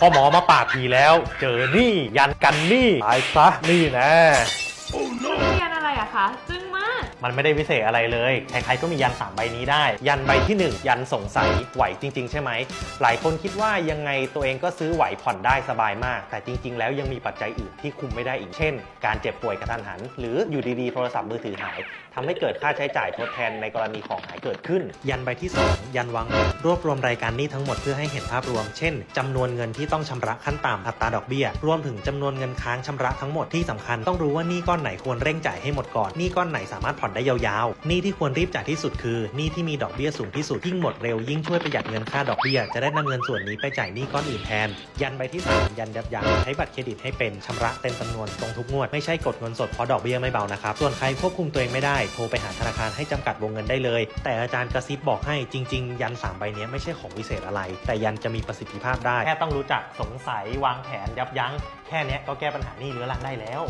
พอหมอมาปราบผีแล้ว เจอนี่ยันกันนี่ตายซะนี่นะนี่ยันอะไรอะคะจึ้ง มันไม่ได้พิเศษอะไรเลยใครๆก็มียัน3ใบนี้ได้ ยันใบที่ 1 ยันสงสัยไหวจริง ๆ ใช่ไหมหลายคนคิดว่ายังไงตัวเองก็ซื้อไหวผ่อนได้สบายมาก แต่จริง ๆ แล้วยังมีปัจจัยอื่นที่คุมไม่ได้อีกเช่น การเจ็บป่วยกระทันหัน หรืออยู่ดีๆโทรศัพท์มือถือหายทำให้เกิดค่าใช้จ่ายทดแทนในกรณีของหายเกิดขึ้น ยันใบที่ 2 ยันวางเงินรวบรวมรายการนี้ทั้งหมดเพื่อให้เห็นภาพรวม เช่นจำนวนเงินที่ต้องชำระขั้นต่ำอัตราดอกเบี้ย รวมถึงจำนวนเงินค้างชำระทั้งหมดที่สำคัญต้องรู้ว่านี้ก้อนไหนควรเร่งจ่ายให้หมดก่อนนี้ก้อนไหนสามารถผ่อนได้ยาวๆหนี้ที่ควรรีบจ่ายที่สุดคือหนี้ที่มีดอกเบี้ยสูงที่สุดยิ่งหมดเร็วยิ่งช่วยประหยัดเงินค่าดอกเบี้ยจะได้นำเงินส่วนนี้ไปจ่ายหนี้ก้อนอื่นแทน ยันใบที่ 3 ยันยับยั้งใช้บัตรเครดิตให้เป็นชำระเต็มจำนวนตรงทุกงวดไม่ใช่กดเงินสดเพราะดอกเบี้ยไม่เบานะครับส่วนใครควบคุมตัวเองไม่ได้โทรไปหาธนาคารให้จำกัดวงเงินได้เลย แต่อาจารย์กระซิบบอกให้จริง ๆ ยัน3ใบนี้ไม่ใช่ของวิเศษอะไร แต่ยันจะมีประสิทธิภาพได้แค่ต้องรู้จักสงสัยวางแผนยับยั้งแค่นี้ก็แก้ปัญหาหนี้เรื้อรังได้แล้ว